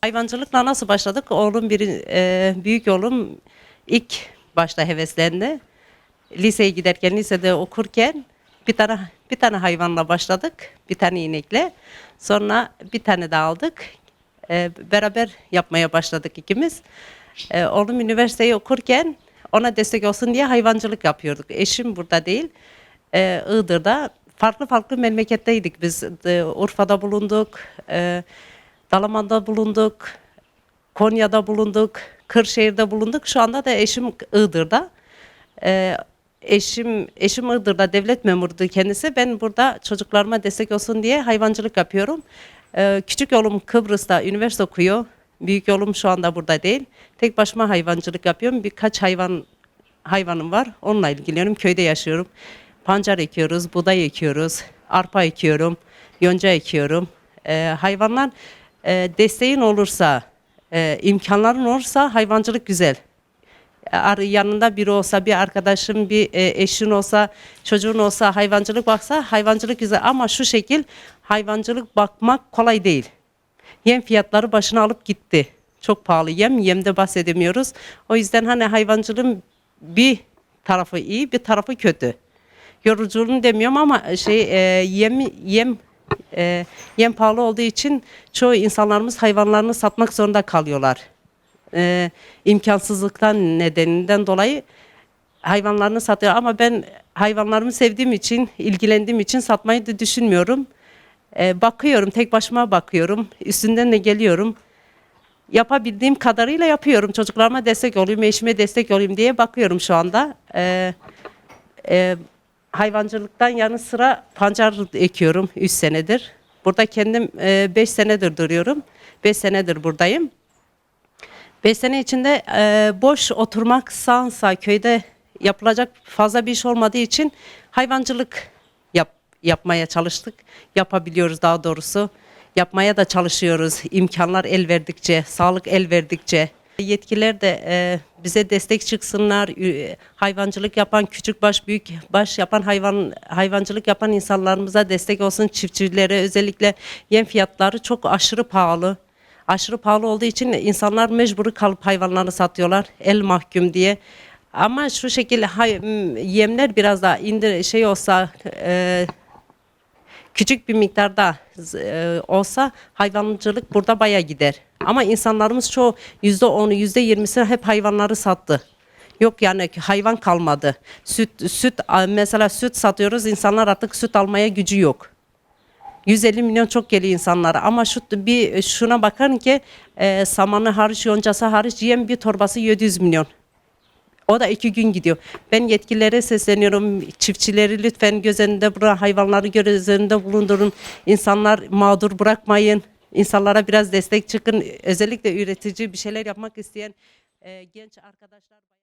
Hayvancılıkla nasıl başladık? Oğlum biri, e, büyük oğlum ilk başta heveslendi. Liseye giderken, lisede okurken bir tane bir tane hayvanla başladık. Bir tane inekle. Sonra bir tane daha aldık. E, beraber yapmaya başladık ikimiz. E, oğlum üniversiteyi okurken ona destek olsun diye hayvancılık yapıyorduk. Eşim burada değil. E, Iğdır'da farklı farklı memleketteydik biz. E, Urfa'da bulunduk. E, Dalaman'da bulunduk. Konya'da bulunduk. Kırşehir'de bulunduk. Şu anda da eşim Iğdır'da. Ee, eşim eşim Iğdır'da devlet memuruydu kendisi. Ben burada çocuklarıma destek olsun diye hayvancılık yapıyorum. Ee, küçük oğlum Kıbrıs'ta üniversite okuyor. Büyük oğlum şu anda burada değil. Tek başıma hayvancılık yapıyorum. Birkaç hayvan hayvanım var. Onunla ilgileniyorum. Köyde yaşıyorum. Pancar ekiyoruz, buğday ekiyoruz, arpa ekiyorum, yonca ekiyorum. Ee, hayvanlar e, desteğin olursa, e, imkanların olursa hayvancılık güzel. Ar- yanında biri olsa, bir arkadaşın, bir e, eşin olsa, çocuğun olsa, hayvancılık baksa hayvancılık güzel. Ama şu şekil hayvancılık bakmak kolay değil. Yem fiyatları başına alıp gitti. Çok pahalı yem, yemde bahsedemiyoruz. O yüzden hani hayvancılığın bir tarafı iyi, bir tarafı kötü. Yoruculuğunu demiyorum ama şey e, yem yem e, yem pahalı olduğu için çoğu insanlarımız hayvanlarını satmak zorunda kalıyorlar. E, imkansızlıktan nedeninden dolayı hayvanlarını satıyor ama ben hayvanlarımı sevdiğim için, ilgilendiğim için satmayı da düşünmüyorum. E, bakıyorum, tek başıma bakıyorum. Üstünden de geliyorum. Yapabildiğim kadarıyla yapıyorum. Çocuklarıma destek olayım, eşime destek olayım diye bakıyorum şu anda. E, e, hayvancılıktan yanı sıra pancar ekiyorum 3 senedir. Burada kendim 5 senedir duruyorum. 5 senedir buradayım. 5 sene içinde e, boş oturmaksansa köyde yapılacak fazla bir iş olmadığı için hayvancılık yap, yapmaya çalıştık. Yapabiliyoruz daha doğrusu. Yapmaya da çalışıyoruz. İmkanlar el verdikçe, sağlık el verdikçe. Yetkililer de e, bize destek çıksınlar. Hayvancılık yapan, küçük baş, büyük baş yapan hayvan hayvancılık yapan insanlarımıza destek olsun. Çiftçilere özellikle yem fiyatları çok aşırı pahalı. Aşırı pahalı olduğu için insanlar mecburi kalıp hayvanlarını satıyorlar. El mahkum diye. Ama şu şekilde yemler biraz daha indir şey olsa e, küçük bir miktarda e, olsa hayvancılık burada baya gider. Ama insanlarımız çoğu yüzde onu yüzde yirmisi hep hayvanları sattı. Yok yani hayvan kalmadı. Süt, süt mesela süt satıyoruz insanlar artık süt almaya gücü yok. 150 milyon çok geliyor insanlara ama şu bir şuna bakın ki e, samanı hariç yoncası hariç yem bir torbası 700 milyon. O da iki gün gidiyor. Ben yetkililere sesleniyorum. Çiftçileri lütfen göz önünde bırakın. Hayvanları göz önünde bulundurun. İnsanlar mağdur bırakmayın. İnsanlara biraz destek çıkın. Özellikle üretici bir şeyler yapmak isteyen e, genç arkadaşlar.